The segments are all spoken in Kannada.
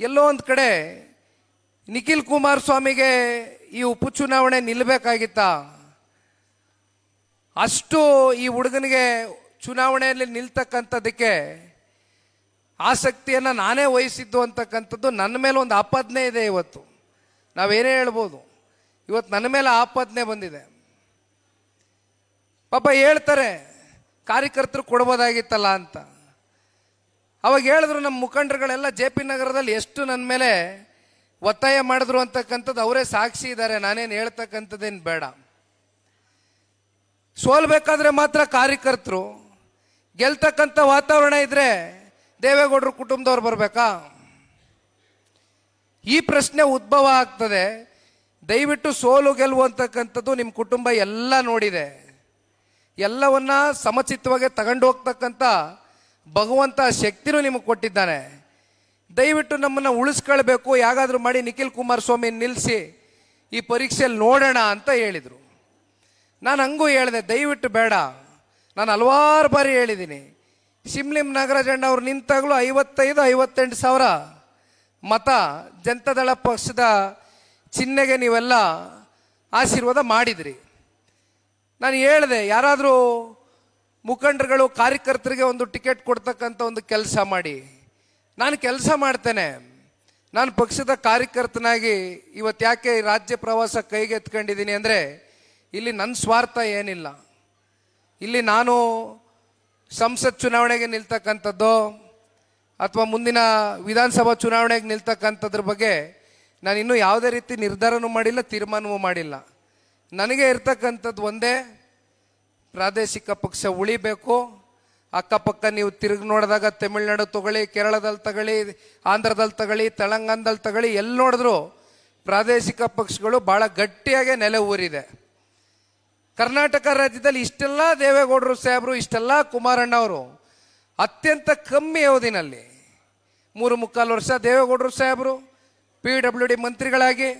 ಎಲ್ಲೋ ಒಂದು ಕಡೆ ನಿಖಿಲ್ ಕುಮಾರಸ್ವಾಮಿಗೆ ಈ ಉಪಚುನಾವಣೆ ನಿಲ್ಲಬೇಕಾಗಿತ್ತ ಅಷ್ಟು ಈ ಹುಡುಗನಿಗೆ ಚುನಾವಣೆಯಲ್ಲಿ ನಿಲ್ತಕ್ಕಂಥದ್ದಕ್ಕೆ ಆಸಕ್ತಿಯನ್ನು ನಾನೇ ವಹಿಸಿದ್ದು ಅಂತಕ್ಕಂಥದ್ದು ನನ್ನ ಮೇಲೆ ಒಂದು ಆಪಾದನೆ ಇದೆ ಇವತ್ತು. ನಾವೇನೇ ಹೇಳ್ಬೋದು? ಇವತ್ತು ನನ್ನ ಮೇಲೆ ಆಪಾದನೆ ಬಂದಿದೆ. ಪಾಪ ಹೇಳ್ತಾರೆ, ಕಾರ್ಯಕರ್ತರು ಕೊಡ್ಬೋದಾಗಿತ್ತಲ್ಲ ಅಂತ. ಅವಾಗ ಹೇಳಿದ್ರು ನಮ್ಮ ಮುಖಂಡರುಗಳೆಲ್ಲ ಜೆ ಪಿ ನಗರದಲ್ಲಿ ಎಷ್ಟು ನನ್ನ ಮೇಲೆ ಒತ್ತಾಯ ಮಾಡಿದ್ರು ಅಂತಕ್ಕಂಥದ್ದು ಅವರೇ ಸಾಕ್ಷಿ ಇದ್ದಾರೆ, ನಾನೇನು ಹೇಳ್ತಕ್ಕಂಥದ್ದೇನು ಬೇಡ. ಸೋಲ್ಬೇಕಾದ್ರೆ ಮಾತ್ರ ಕಾರ್ಯಕರ್ತರು, ಗೆಲ್ತಕ್ಕಂಥ ವಾತಾವರಣ ಇದ್ರೆ ದೇವೇಗೌಡರು ಕುಟುಂಬದವ್ರು ಬರಬೇಕಾ? ಈ ಪ್ರಶ್ನೆ ಉದ್ಭವ ಆಗ್ತದೆ. ದಯವಿಟ್ಟು ಸೋಲು ಗೆಲುವು ಅಂತಕ್ಕಂಥದ್ದು ನಿಮ್ಮ ಕುಟುಂಬ ಎಲ್ಲ ನೋಡಿದೆ. ಎಲ್ಲವನ್ನ ಸಮಚಿತ್ತವಾಗಿ ತಗೊಂಡು ಹೋಗ್ತಕ್ಕಂಥ ಭಗವಂತ ಶಕ್ತಿನೂ ನಿಮಗೆ ಕೊಟ್ಟಿದ್ದಾನೆ. ದಯವಿಟ್ಟು ನಮ್ಮನ್ನು ಉಳಿಸ್ಕೊಳ್ಬೇಕು, ಯಾಗಾದರೂ ಮಾಡಿ ನಿಖಿಲ್ ಕುಮಾರಸ್ವಾಮಿ ನಿಲ್ಲಿಸಿ ಈ ಪರೀಕ್ಷೆಯಲ್ಲಿ ನೋಡೋಣ ಅಂತ ಹೇಳಿದರು. ನಾನು ಹಂಗೂ ಹೇಳಿದೆ, ದಯವಿಟ್ಟು ಬೇಡ. ನಾನು ಹಲವಾರು ಬಾರಿ ಹೇಳಿದ್ದೀನಿ ಶಿಮ್ಲಿಂ ನಾಗರಾಜಣ್ಣ ಅವ್ರು ನಿಂತಾಗಲೂ ಐವತ್ತೈದು, ಐವತ್ತೆಂಟು ಸಾವಿರ ಮತ ಜನತಾದಳ ಪಕ್ಷದ ಚಿಹ್ನೆಗೆ ನೀವೆಲ್ಲ ಆಶೀರ್ವಾದ ಮಾಡಿದ್ರಿ. ನಾನು ಹೇಳಿದೆ, ಯಾರಾದರೂ ಮುಖಂಡರುಗಳು ಕಾರ್ಯಕರ್ತರಿಗೆ ಒಂದು ಟಿಕೆಟ್ ಕೊಡ್ತಕ್ಕಂಥ ಒಂದು ಕೆಲಸ ಮಾಡಿ. ನಾನು ಕೆಲಸ ಮಾಡ್ತೇನೆ. ನಾನು ಪಕ್ಷದ ಕಾರ್ಯಕರ್ತನಾಗಿ ಇವತ್ತು ಯಾಕೆ ರಾಜ್ಯ ಪ್ರವಾಸ ಕೈಗೆ ಎತ್ಕೊಂಡಿದ್ದೀನಿ ಅಂದರೆ, ಇಲ್ಲಿ ನನ್ನ ಸ್ವಾರ್ಥ ಏನಿಲ್ಲ. ಇಲ್ಲಿ ನಾನು ಸಂಸತ್ ಚುನಾವಣೆಗೆ ನಿಲ್ತಕ್ಕಂಥದ್ದು ಅಥವಾ ಮುಂದಿನ ವಿಧಾನಸಭಾ ಚುನಾವಣೆಗೆ ನಿಲ್ತಕ್ಕಂಥದ್ರ ಬಗ್ಗೆ ನಾನು ಇನ್ನೂ ಯಾವುದೇ ರೀತಿ ನಿರ್ಧಾರನೂ ಮಾಡಿಲ್ಲ, ತೀರ್ಮಾನವೂ ಮಾಡಿಲ್ಲ. ನನಗೆ ಇರ್ತಕ್ಕಂಥದ್ದು ಒಂದೇ ಪ್ರಾದೇಶಿಕ ಪಕ್ಷ ಉಳಿಬೇಕು. ಅಕ್ಕಪಕ್ಕ ನೀವು ತಿರುಗಿ ನೋಡಿದಾಗ ತಮಿಳ್ನಾಡು ತಗೊಳ್ಳಿ, ಕೇರಳದಲ್ಲಿ ತಗೊಳ್ಳಿ, ಆಂಧ್ರದಲ್ಲಿ ತಗೊಳ್ಳಿ, ತೆಲಂಗಾಣದಲ್ಲಿ ತಗೊಳ್ಳಿ, ಎಲ್ಲಿ ನೋಡಿದ್ರು ಪ್ರಾದೇಶಿಕ ಪಕ್ಷಗಳು ಭಾಳ ಗಟ್ಟಿಯಾಗಿ ನೆಲೆ ಊರಿದೆ. ಕರ್ನಾಟಕ ರಾಜ್ಯದಲ್ಲಿ ಇಷ್ಟೆಲ್ಲ ದೇವೇಗೌಡರು ಸಾಹೇಬರು, ಇಷ್ಟೆಲ್ಲ ಕುಮಾರಣ್ಣ ಅವರು ಅತ್ಯಂತ ಕಮ್ಮಿ ಅವಧಿನಲ್ಲಿ ಮೂರು ಮುಕ್ಕಾಲು ವರ್ಷ ದೇವೇಗೌಡರು ಸಾಹೇಬರು, ಪಿ ಡಬ್ಲ್ಯೂ ಡಿ ಮಂತ್ರಿಗಳಾಗಿ,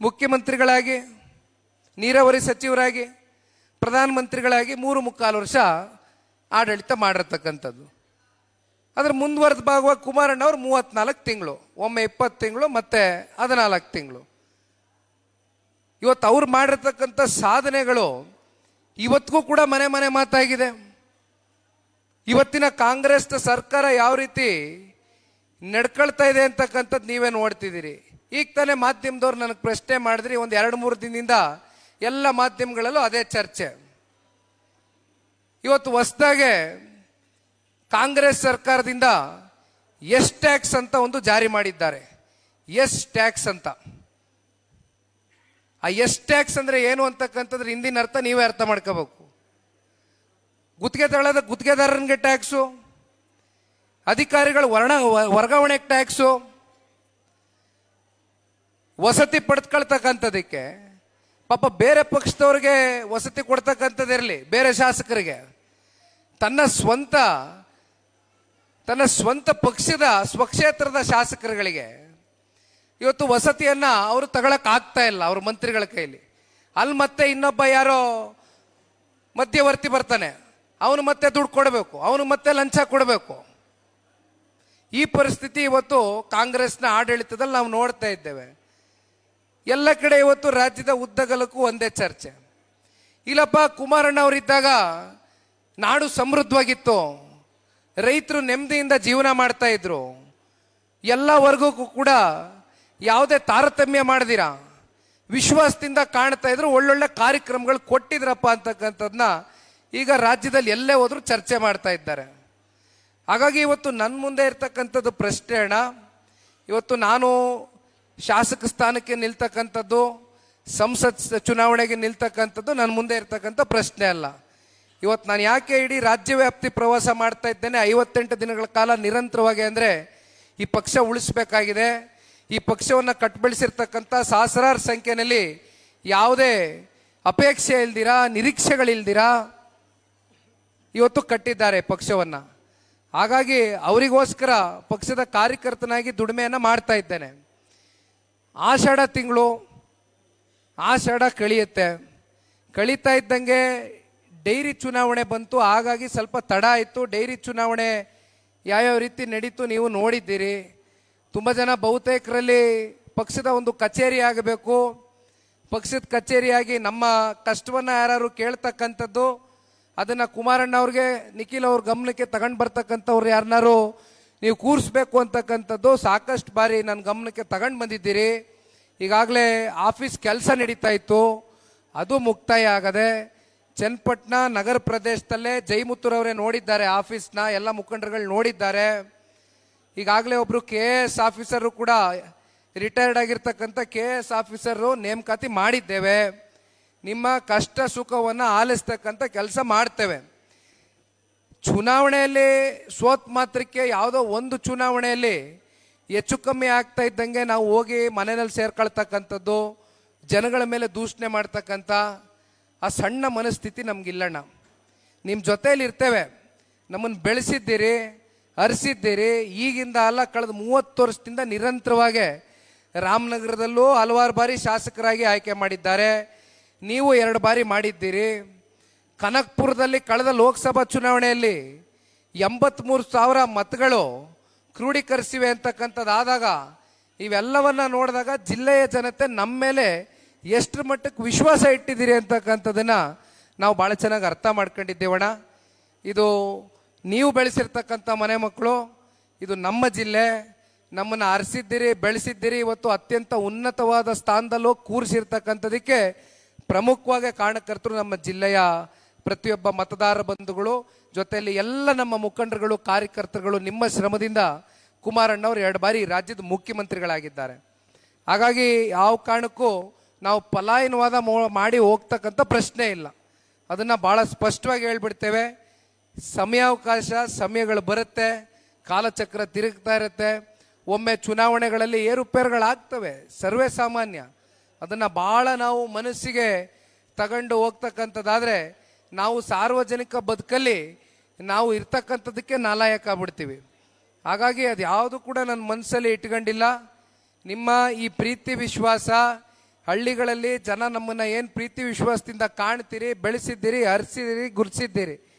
ಮುಖ್ಯಮಂತ್ರಿಗಳಾಗಿ, ನೀರಾವರಿ ಸಚಿವರಾಗಿ ಪ್ರಧಾನಮಂತ್ರಿಗಳಾಗಿ ಮೂರು ಮುಕ್ಕಾಲು ವರ್ಷ ಆಡಳಿತ ಮಾಡಿರ್ತಕ್ಕಂಥದ್ದು. ಅದ್ರ ಮುಂದುವರೆದ ಭಾಗವಾಗಿ ಕುಮಾರಣ್ಣ ಅವರು ಮೂವತ್ನಾಲ್ಕು ತಿಂಗಳು, ಒಮ್ಮೆ ಇಪ್ಪತ್ತು ತಿಂಗಳು, ಮತ್ತೆ ಹದಿನಾಲ್ಕು ತಿಂಗಳು. ಇವತ್ತು ಅವ್ರು ಮಾಡಿರ್ತಕ್ಕಂಥ ಸಾಧನೆಗಳು ಇವತ್ತಿಗೂ ಕೂಡ ಮನೆ ಮನೆ ಮಾತಾಗಿದೆ. ಇವತ್ತಿನ ಕಾಂಗ್ರೆಸ್ ಸರ್ಕಾರ ಯಾವ ರೀತಿ ನಡ್ಕೊಳ್ತಾ ಇದೆ ಅಂತಕ್ಕಂಥದ್ದು ನೀವೇ ನೋಡ್ತಿದ್ದೀರಿ. ಈಗ ತಾನೇ ಮಾಧ್ಯಮದವ್ರು ನನಗೆ ಪ್ರಶ್ನೆ ಮಾಡಿದ್ರಿ, ಒಂದು ಎರಡು ಮೂರು ದಿನದಿಂದ ಎಲ್ಲ ಮಾಧ್ಯಮಗಳಲ್ಲೂ ಅದೇ ಚರ್ಚೆ. ಇವತ್ತು ಹೊಸದಾಗೆ ಕಾಂಗ್ರೆಸ್ ಸರ್ಕಾರದಿಂದ ಎಸ್ ಟ್ಯಾಕ್ಸ್ ಅಂತ ಒಂದು ಜಾರಿ ಮಾಡಿದ್ದಾರೆ. ಎಸ್ ಟ್ಯಾಕ್ಸ್ ಅಂತ. ಆ ಎಸ್ ಟ್ಯಾಕ್ಸ್ ಅಂದ್ರೆ ಏನು ಅಂತಕ್ಕಂಥದ್ರ ಹಿಂದಿನ ಅರ್ಥ ನೀವೇ ಅರ್ಥ ಮಾಡ್ಕೋಬೇಕು. ಗುತ್ತಿಗೆ ತಗೊಳ್ಳೋದ ಗುತ್ತಿಗೆದಾರನಿಗೆ ಟ್ಯಾಕ್ಸು, ಅಧಿಕಾರಿಗಳು ವರ್ಣ ವರ್ಗಾವಣೆಗೆ ಟ್ಯಾಕ್ಸು, ವಸತಿ ಪಡೆದುಕೊಳ್ತಕ್ಕಂಥದಕ್ಕೆ ಪಾಪ ಬೇರೆ ಪಕ್ಷದವ್ರಿಗೆ ವಸತಿ ಕೊಡ್ತಕ್ಕಂಥದ್ದಿರಲಿ ಬೇರೆ ಶಾಸಕರಿಗೆ. ತನ್ನ ಸ್ವಂತ ತನ್ನ ಸ್ವಂತ ಪಕ್ಷದ ಸ್ವಕ್ಷೇತ್ರದ ಶಾಸಕರುಗಳಿಗೆ ಇವತ್ತು ವಸತಿಯನ್ನ ಅವರು ತಗೊಳಕ್ ಆಗ್ತಾ ಇಲ್ಲ ಅವ್ರ ಮಂತ್ರಿಗಳ ಕೈಲಿ. ಅಲ್ಲಿ ಮತ್ತೆ ಇನ್ನೊಬ್ಬ ಯಾರೋ ಮಧ್ಯವರ್ತಿ ಬರ್ತಾನೆ. ಅವನು ಮತ್ತೆ ದುಡ್ಡು ಕೊಡಬೇಕು, ಅವನು ಮತ್ತೆ ಲಂಚ ಕೊಡಬೇಕು. ಈ ಪರಿಸ್ಥಿತಿ ಇವತ್ತು ಕಾಂಗ್ರೆಸ್ನ ಆಡಳಿತದಲ್ಲಿ ನಾವು ನೋಡ್ತಾ ಇದ್ದೇವೆ. ಎಲ್ಲ ಕಡೆ ಇವತ್ತು ರಾಜ್ಯದ ಉದ್ದಗಲಕ್ಕೂ ಒಂದೇ ಚರ್ಚೆ. ಇಲ್ಲಪ್ಪ, ಕುಮಾರಣ್ಣ ಅವರಿದ್ದಾಗ ನಾಡು ಸಮೃದ್ಧವಾಗಿತ್ತು. ರೈತರು ನೆಮ್ಮದಿಯಿಂದ ಜೀವನ ಮಾಡ್ತಾ ಇದ್ರು. ಎಲ್ಲ ವರ್ಗಕ್ಕೂ ಕೂಡ ಯಾವುದೇ ತಾರತಮ್ಯ ಮಾಡಿದಿರ. ವಿಶ್ವಾಸದಿಂದ ಕಾಣ್ತಾ ಇದ್ರು, ಒಳ್ಳೊಳ್ಳೆ ಕಾರ್ಯಕ್ರಮಗಳು ಕೊಟ್ಟಿದ್ರಪ್ಪ ಅಂತಕ್ಕಂಥದ್ದನ್ನ ಈಗ ರಾಜ್ಯದಲ್ಲಿ ಎಲ್ಲೇ ಹೋದರೂ ಚರ್ಚೆ ಮಾಡ್ತಾ ಇದ್ದಾರೆ. ಹಾಗಾಗಿ ಇವತ್ತು ನನ್ನ ಮುಂದೆ ಇರ್ತಕ್ಕಂಥದ್ದು ಪ್ರಶ್ನೆ ಅಣ್ಣ. ಇವತ್ತು ನಾನು ಶಾಸಕ ಸ್ಥಾನಕ್ಕೆ ನಿಲ್ತಕ್ಕಂಥದ್ದು, ಸಂಸತ್ ಚುನಾವಣೆಗೆ ನಿಲ್ತಕ್ಕಂಥದ್ದು ನನ್ನ ಮುಂದೆ ಇರ್ತಕ್ಕಂಥ ಪ್ರಶ್ನೆ ಅಲ್ಲ. ಇವತ್ತು ನಾನು ಯಾಕೆ ಇಡೀ ರಾಜ್ಯ ವ್ಯಾಪ್ತಿ ಪ್ರವಾಸ ಮಾಡ್ತಾ ಇದ್ದೇನೆ, ಐವತ್ತೆಂಟು ದಿನಗಳ ಕಾಲ ನಿರಂತರವಾಗಿ ಅಂದರೆ ಈ ಪಕ್ಷ ಉಳಿಸ್ಬೇಕಾಗಿದೆ. ಈ ಪಕ್ಷವನ್ನು ಕಟ್ಬೆಳೆಸಿರ್ತಕ್ಕಂಥ ಸಹಸ್ರಾರು ಸಂಖ್ಯೆಯಲ್ಲಿ ಯಾವುದೇ ಅಪೇಕ್ಷೆ ಇಲ್ದಿರಾ, ನಿರೀಕ್ಷೆಗಳಿಲ್ದಿರಾ, ಇವತ್ತು ಕಟ್ಟಿದ್ದಾರೆ ಪಕ್ಷವನ್ನು. ಹಾಗಾಗಿ ಅವರಿಗೋಸ್ಕರ ಪಕ್ಷದ ಕಾರ್ಯಕರ್ತನಾಗಿ ದುಡಿಮೆಯನ್ನು ಮಾಡ್ತಾ ಇದ್ದೇನೆ. ಆಷಾಢ ತಿಂಗಳು, ಆಷಾಢ ಕಳಿಯುತ್ತೆ. ಕಳೀತಾ ಇದ್ದಂಗೆ ಡೈರಿ ಚುನಾವಣೆ ಬಂತು, ಹಾಗಾಗಿ ಸ್ವಲ್ಪ ತಡ ಆಯಿತು. ಡೈರಿ ಚುನಾವಣೆ ಯಾವ್ಯಾವ ರೀತಿ ನಡೀತು ನೀವು ನೋಡಿದ್ದೀರಿ. ತುಂಬ ಜನ ಬಹುತೇಕರಲ್ಲಿ ಪಕ್ಷದ ಒಂದು ಕಚೇರಿ ಆಗಬೇಕು. ಪಕ್ಷದ ಕಚೇರಿಯಾಗಿ ನಮ್ಮ ಕಷ್ಟವನ್ನು ಯಾರು ಕೇಳ್ತಕ್ಕಂಥದ್ದು, ಅದನ್ನು ಕುಮಾರಣ್ಣ ಅವ್ರಿಗೆ ನಿಖಿಲ್ ಅವ್ರ ಗಮನಕ್ಕೆ ತಗೊಂಡು ಬರ್ತಕ್ಕಂಥವ್ರು ಯಾರನ್ನಾರು ನೀವು ಕೂರಿಸ್ಬೇಕು ಅಂತಕ್ಕಂಥದ್ದು ಸಾಕಷ್ಟು ಬಾರಿ ನನ್ನ ಗಮನಕ್ಕೆ ತಗೊಂಡು ಬಂದಿದ್ದೀರಿ. ಈಗಾಗಲೇ ಆಫೀಸ್ ಕೆಲಸ ನಡೀತಾ ಇತ್ತು. ಅದು ಮುಕ್ತಾಯ ಆಗದೆ ಚನ್ನಪಟ್ಟಣ ನಗರ ಪ್ರದೇಶದಲ್ಲೇ ಜೈಮುತ್ತೂರವರೇ ನೋಡಿದ್ದಾರೆ ಆಫೀಸ್ನ, ಎಲ್ಲ ಮುಖಂಡರುಗಳು ನೋಡಿದ್ದಾರೆ. ಈಗಾಗಲೇ ಒಬ್ರು ಕೆ ಎಸ್ ಆಫೀಸರು ಕೂಡ ರಿಟೈರ್ಡ್ ಆಗಿರ್ತಕ್ಕಂಥ ಕೆ ಎಸ್ ಆಫೀಸರು ನೇಮಕಾತಿ ಮಾಡಿದ್ದೇವೆ. ನಿಮ್ಮ ಕಷ್ಟ ಸುಖವನ್ನು ಆಲಿಸ್ತಕ್ಕಂಥ ಕೆಲಸ ಮಾಡ್ತೇವೆ. ಚುನಾವಣೆಯಲ್ಲಿ ಸೋತ್ ಮಾತ್ರಕ್ಕೆ ಯಾವುದೋ ಒಂದು ಚುನಾವಣೆಯಲ್ಲಿ ಹೆಚ್ಚು ಕಮ್ಮಿ ಆಗ್ತಾ ಇದ್ದಂಗೆ ನಾವು ಹೋಗಿ ಮನೆಯಲ್ಲಿ ಸೇರ್ಕೊಳ್ತಕ್ಕಂಥದ್ದು, ಜನಗಳ ಮೇಲೆ ದೂಷಣೆ ಮಾಡ್ತಕ್ಕಂಥ ಆ ಸಣ್ಣ ಮನಸ್ಥಿತಿ ನಮಗಿಲ್ಲಣ್ಣ. ನಿಮ್ಮ ಜೊತೆಯಲ್ಲಿ ಇರ್ತೇವೆ ನಮ್ಮನ್ನು ಬೆಳೆಸಿದ್ದೀರಿ, ಹರಿಸಿದ್ದೀರಿ, ಈಗಿಂದ ಅಲ್ಲ ಕಳೆದ ಮೂವತ್ತು ವರ್ಷದಿಂದ ನಿರಂತರವಾಗಿ ರಾಮನಗರದಲ್ಲೂ ಹಲವಾರು ಬಾರಿ ಶಾಸಕರಾಗಿ ಆಯ್ಕೆ ಮಾಡಿದ್ದಾರೆ. ನೀವು ಎರಡು ಬಾರಿ ಮಾಡಿದ್ದೀರಿ. ಕನಕ್ಪುರದಲ್ಲಿ ಕಳೆದ ಲೋಕಸಭಾ ಚುನಾವಣೆಯಲ್ಲಿ ಎಂಬತ್ಮೂರು ಸಾವಿರ ಮತಗಳು ಕ್ರೋಢೀಕರಿಸಿವೆ ಅಂತಕ್ಕಂಥದ್ದಾದಾಗ ಇವೆಲ್ಲವನ್ನ ನೋಡಿದಾಗ ಜಿಲ್ಲೆಯ ಜನತೆ ನಮ್ಮ ಮೇಲೆ ಎಷ್ಟು ಮಟ್ಟಕ್ಕೆ ವಿಶ್ವಾಸ ಇಟ್ಟಿದ್ದೀರಿ ಅಂತಕ್ಕಂಥದ್ದನ್ನು ನಾವು ಭಾಳ ಚೆನ್ನಾಗಿ ಅರ್ಥ ಮಾಡ್ಕೊಂಡಿದ್ದೇವಣ ಇದು ನೀವು ಬೆಳೆಸಿರ್ತಕ್ಕಂಥ ಮನೆ ಮಕ್ಕಳು, ಇದು ನಮ್ಮ ಜಿಲ್ಲೆ. ನಮ್ಮನ್ನು ಆರಿಸಿದ್ದೀರಿ ಬೆಳೆಸಿದ್ದೀರಿ, ಇವತ್ತು ಅತ್ಯಂತ ಉನ್ನತವಾದ ಸ್ಥಾನದಲ್ಲೂ ಕೂರಿಸಿರ್ತಕ್ಕಂಥದಕ್ಕೆ ಪ್ರಮುಖವಾಗಿ ಕಾರಣಕರ್ತರು ನಮ್ಮ ಜಿಲ್ಲೆಯ ಪ್ರತಿಯೊಬ್ಬ ಮತದಾರ ಬಂಧುಗಳು, ಜೊತೆಯಲ್ಲಿ ಎಲ್ಲ ನಮ್ಮ ಮುಖಂಡರುಗಳು, ಕಾರ್ಯಕರ್ತರುಗಳು ನಿಮ್ಮ ಶ್ರಮದಿಂದ ಕುಮಾರಣ್ಣ ಅವರು ಎರಡು ಬಾರಿ ರಾಜ್ಯದ ಮುಖ್ಯಮಂತ್ರಿಗಳಾಗಿದ್ದಾರೆ. ಹಾಗಾಗಿ ಯಾವ ಕಾರಣಕ್ಕೂ ನಾವು ಪಲಾಯನವಾದ ಮಾಡಿ ಹೋಗ್ತಕ್ಕಂಥ ಪ್ರಶ್ನೆ ಇಲ್ಲ. ಅದನ್ನು ಭಾಳ ಸ್ಪಷ್ಟವಾಗಿ ಹೇಳ್ಬಿಡ್ತೇವೆ. ಸಮಯಾವಕಾಶ ಸಮಯಗಳು ಬರುತ್ತೆ, ಕಾಲಚಕ್ರ ತಿರುಗ್ತಾ ಇರುತ್ತೆ. ಒಮ್ಮೆ ಚುನಾವಣೆಗಳಲ್ಲಿ ಏರುಪೇರುಗಳಾಗ್ತವೆ, ಸರ್ವೇ ಸಾಮಾನ್ಯ. ಅದನ್ನು ಭಾಳ ನಾವು ಮನಸ್ಸಿಗೆ ತಗೊಂಡು ಹೋಗ್ತಕ್ಕಂಥದ್ದಾದ್ರೆ ನಾವು ಸಾರ್ವಜನಿಕ ಬದುಕಲ್ಲಿ ನಾವು ಇರ್ತಕ್ಕಂಥದ್ದಕ್ಕೆ ನಾಲಾಯಕ ಆಗ್ಬಿಡ್ತೀವಿ. ಹಾಗಾಗಿ ಅದು ಯಾವುದು ಕೂಡ ನನ್ನ ಮನಸ್ಸಲ್ಲಿ ಇಟ್ಕೊಂಡಿಲ್ಲ. ನಿಮ್ಮ ಈ ಪ್ರೀತಿ ವಿಶ್ವಾಸ, ಹಳ್ಳಿಗಳಲ್ಲಿ ಜನ ನಮ್ಮನ್ನ ಏನು ಪ್ರೀತಿ ವಿಶ್ವಾಸದಿಂದ ಕಾಣ್ತೀರಿ, ಬೆಳೆಸಿದ್ದೀರಿ, ಹರಿಸಿದ್ದೀರಿ, ಗುರುಸಿದ್ದೀರಿ.